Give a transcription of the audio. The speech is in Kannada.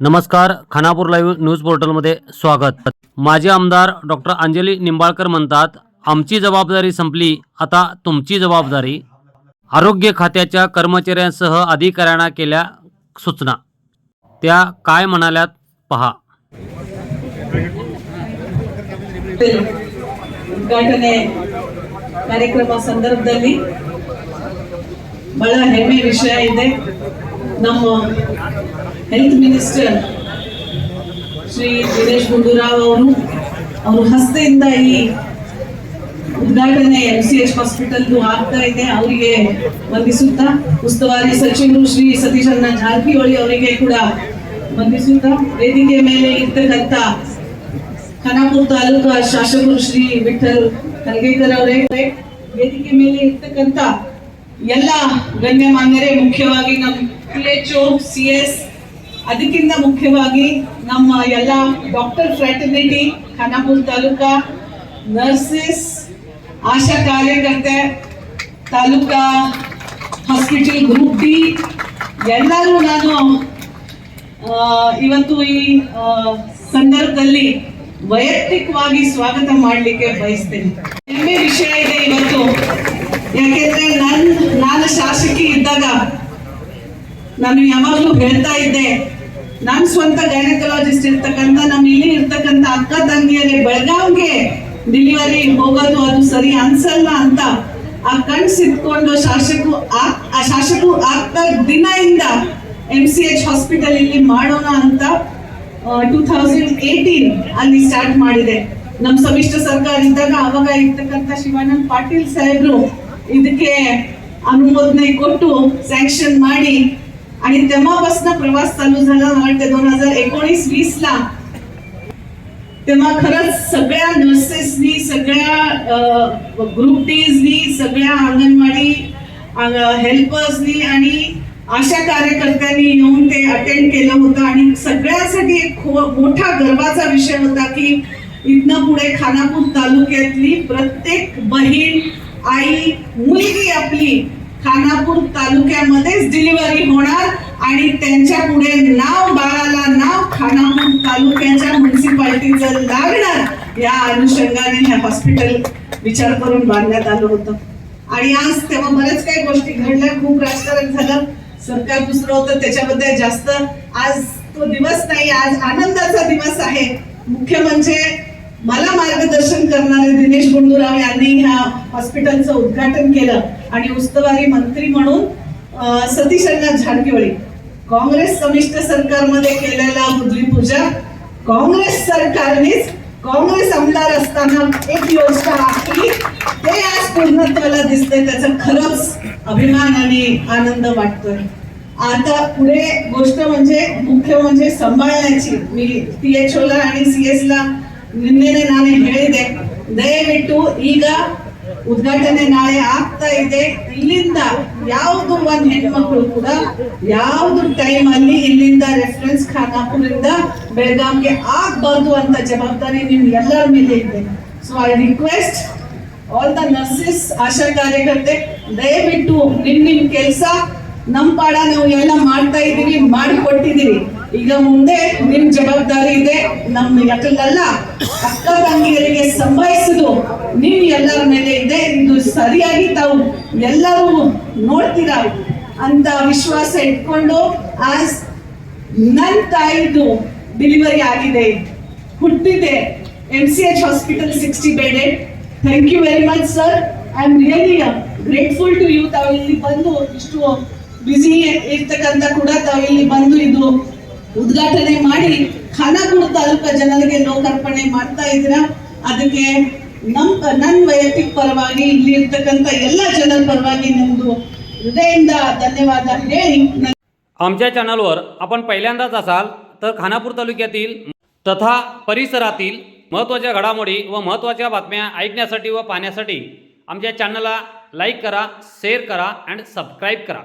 नमस्कार खानापूर लाईव्ह न्यूज पोर्टलमध्ये स्वागत माजी आमदार डॉक्टर अंजली निंबाळकर म्हणतात आमची जबाबदारी संपली आता तुमची जबाबदारी आरोग्य खात्याच्या कर्मचाऱ्यांसह अधिकाऱ्यांना केल्या सूचना त्या काय म्हणाल्यात पहा ಉದ್ಘಾಟನೆ ಕಾರ್ಯಕ್ರಮ ಸಂದರ್ಭದಲ್ಲಿ ಬಹಳ ಹೆಮ್ಮೆ ವಿಷಯ ಇದೆ ನಮ್ಮ ಹೆಲ್ತ್ ಮಿನಿಸ್ಟರ್ ಶ್ರೀ ದಿನೇಶ್ ಗುಂಡೂರಾವ್ ಅವರು, ಅವ್ರ ಹಸ್ತೆಯಿಂದ ಈ ಉದ್ಘಾಟನೆ ಎಂ ಸಿ ಎಚ್ ಹಾಸ್ಪಿಟಲ್ ಆಗ್ತಾ ಇದೆ. ಅವರಿಗೆ ವಂದಿಸುತ್ತಾ, ಉಸ್ತುವಾರಿ ಸಚಿವರು ಶ್ರೀ ಸತೀಶ್ ಅಣ್ಣ ಜಾರಕಿಹೊಳಿ ಅವರಿಗೆ ಕೂಡ ವಂದಿಸುತ್ತಾ, ವೇದಿಕೆ ಮೇಲೆ ಇರ್ತಕ್ಕಂಥ ಖಾನಾಪುರ ತಾಲೂಕು ಶಾಸಕರು ಶ್ರೀ ವಿಠಲ್ ಕಲ್ಗೇಕರ್ ಅವರೇ, ವೇದಿಕೆ ಮೇಲೆ ಇರ್ತಕ್ಕಂಥ ಎಲ್ಲ ಗಣ್ಯಮಾನ್ಯರೇ, ಮುಖ್ಯವಾಗಿ ನಮ್ಮ P H O C S ಅದಕ್ಕಿಂತ ಮುಖ್ಯವಾಗಿ ನಮ್ಮ ಎಲ್ಲ doctor fraternity Khanapur taluka nurses ASHA ಕಾರ್ಯಕರ್ತೆ, ತಾಲೂಕಾ ಹಾಸ್ಪಿಟಲ್ ಗ್ರೂಪ್ ಡಿ ಎಲ್ಲರೂ ನಾನು ಇವತ್ತು ಈ ಸಂದರ್ಭದಲ್ಲಿ ವೈಯಕ್ತಿಕವಾಗಿ ಸ್ವಾಗತ ಮಾಡಲಿಕ್ಕೆ ಬಯಸ್ತೇನೆ. ಹೆಮ್ಮೆ ವಿಷಯ ಇದೆ ಇವತ್ತು. ಯಾಕೆಂದ್ರೆ ನನ್ನ ನಾನು ಶಾಸಕಿ ಇದ್ದಾಗ ನಾನು ಯಾವಾಗಲೂ ಹೇಳ್ತಾ ಇದ್ದೆ ನನ್ನ ಸ್ವಂತ ಗೈನಕಾಲಜಿಸ್ಟ್ ಇರ್ತಕ್ಕಂಥ ನಮ್ಮ ಇಲ್ಲಿ ಇರ್ತಕ್ಕಂಥ ಅಕ್ಕ ತಂಗಿಯರಿಗೆ ಬೆಳಗಾವ್ಗೆ ಡಿಲಿವರಿ ಹೋಗೋದು ಅದು ಸರಿ ಅನ್ಸಲ್ಲ ಅಂತ ಆ ಕಣ್ ಸಿತ್ಕೊಂಡು ಶಾಸಕು ಆ ಶಾಸಕು ಆಗ್ತಾ ದಿನದಿಂದ ಎಂ ಸಿ ಎಚ್ ಹಾಸ್ಪಿಟಲ್ ಇಲ್ಲಿ ಮಾಡೋಣ ಅಂತ ಟೂ ಥೌಸಂಡ್ ಏಟೀನ್ ಅಲ್ಲಿ ಸ್ಟಾರ್ಟ್ ಮಾಡಿದೆ. ನಮ್ಮ ಸಮ್ಮಿಶ್ರ ಸರ್ಕಾರ ಇದ್ದಾಗ ಅವಾಗ ಇರ್ತಕ್ಕಂಥ ಶಿವಾನಂದ್ ಪಾಟೀಲ್ ಸಾಹೇಬ್ರು ಇದಕ್ಕೆ ಅನುಮೋದನೆ ಕೊಟ್ಟು ಸ್ಯಾಂಕ್ಷನ್ ಮಾಡಿ आणि तेव्हापासून प्रवास चालू झाला मला वाटते दोन हजार एकोणीस वीस ला तेव्हा खरंच सगळ्या नर्सेसनी सगळ्या ग्रुप डीजनी सगळ्या अंगणवाडी हेल्पर्सनी आणि आशा कार्यकर्त्यांनी येऊन ते अटेंड केलं होतं. आणि सगळ्यासाठी एक खो- मोठा गर्वाचा विषय होता की इथनं पुढे खानापूर तालुक्यातली प्रत्येक बहीण आई मुलगी आपली खानापूर तालुक्यामध्येच डिलिव्हरी होणार आणि त्यांच्या पुढे नाव बाळाला नाव खानापूर तालुक्याच्या म्युन्सिपाल्टीचं लागणार. या अनुषंगाने हे हॉस्पिटल विचार करून बांधण्यात आलं होतं. आणि आज तेव्हा बऱ्याच काही गोष्टी घडल्या. खूप राजकारण झालं. सरकार दुसरं होतं. त्याच्याबद्दल जास्त आज तो दिवस नाही आज आनंदाचा दिवस आहे. मुख्य म्हणजे मला मार्गदर्शन करणारे दिनेश गुंडूराव यांनी ह्या हॉस्पिटलचं उद्घाटन केलं. आणि उस्तवारी मंत्री म्हणून अं, सतीश अण्णा झारकिहोळी काँग्रेस संमिश्र सरकारमध्ये केलेला बुद्धी पूजा काँग्रेस सरकारनेच काँग्रेस आमदार असताना एक योजना आखली ते आज पूर्णत्वाला दिसते त्याचा खरंच अभिमान आणि आनंद वाटतोय आता पुढे गोष्ट म्हणजे मुख्य म्हणजे सांभाळण्याची मी ಪಿ ಎಚ್ ला आणि ಸಿ ಎಸ್ ला ನಿನ್ನೆನೆ ನಾನು ಹೇಳಿದೆ ದಯವಿಟ್ಟು ಈಗ ಉದ್ಘಾಟನೆ ನಾಳೆ ಆಗ್ತಾ ಇದೆ. ಇಲ್ಲಿಂದ ಯಾವುದು ಒಂದ್ ಹೆಣ್ಮಕ್ಳು ಕೂಡ ಯಾವ್ದು ಟೈಮ್ ಅಲ್ಲಿ ಇಲ್ಲಿಂದ ರೆಫರೆನ್ಸ್ ಖಾನಾಪುರಿಂದ ಬೆಳಗಾಂಗೆ ಆಗ್ಬಾರ್ದು ಅಂತ ಜವಾಬ್ದಾರಿ ನಿಮ್ ಎಲ್ಲರ ಮೇಲೆ ಇದೆ. So I request all the nurses ASHA ಕಾರ್ಯಕರ್ತೆ, ದಯವಿಟ್ಟು ನಿಮ್ ನಿಮ್ ಕೆಲಸ, ನಮ್ ಪಾಡ ನಾವು ಎಲ್ಲ ಮಾಡ್ತಾ ಇದೀವಿ, ಮಾಡಿಕೊಟ್ಟಿದೀವಿ. ಈಗ ಮುಂದೆ ನಿಮ್ ಜವಾಬ್ದಾರಿ ಇದೆ. ನಮ್ಮ ಯಾಕಲ್ಲ ಅಕ್ಕ ತಂಗಿಯರಿಗೆ ಸಂಭಾಯಿಸುದು. ನಿಮ್ ಎಲ್ಲರ ಮೇಲೆ ಇದೆ. ಇದು ಸರಿಯಾಗಿ ತಾವು ಎಲ್ಲರೂ ನೋಡ್ತೀರಾ? ಅಂತ ವಿಶ್ವಾಸ ಇಟ್ಕೊಂಡು ಆಸ್ ನನ್ ತಾಯಿದು ಡೆಲಿವರಿ ಆಗಿದೆ. ಹುಟ್ಟಿದೆ. M C H hospital sixty ಬೇಡೆ thank you very much sir I am really grateful to you ತಾವು ಇಲ್ಲಿ ಬಂದು ಇಷ್ಟು ಬ್ಯುಸಿ ಇರ್ತಕ್ಕಂಥ ಕೂಡ ತಾವು ಇಲ್ಲಿ ಬಂದು ಇದು ಉದ್ಘಾಟನೆ ಮಾಡಿ ಖಾನಾಪುರ ತಾಲೂಕಾ ಜನರಿಗೆ ಲೋಕಾರ್ಪಣೆ ಮಾಡ್ತಾ ಇದ್ದೀರಾ ಅದಕ್ಕೆ ನಮ್ ನನ್ನ ವೈಯಕ್ತಿಕ ಪರವಾಗಿ ಇಲ್ಲಿ ಇರ್ತಕ್ಕಂಥ ಎಲ್ಲ ಜನರ ಪರವಾಗಿ ನಿಮ್ದು ಹೃದಯದಿಂದ ಧನ್ಯವಾದ ಹೇಳಿ ನನ್ನ आमच्या चॅनलवर आपण पहिल्यांदाच असाल तर खानापूर तालुक्यातील तथा परिसरातील महत्त्वाच्या घडामोडी व महत्त्वाच्या बातम्या ऐकण्यासाठी व पाहण्यासाठी आमच्या चॅनलला लाईक करा शेअर करा अँड सबस्क्राईब करा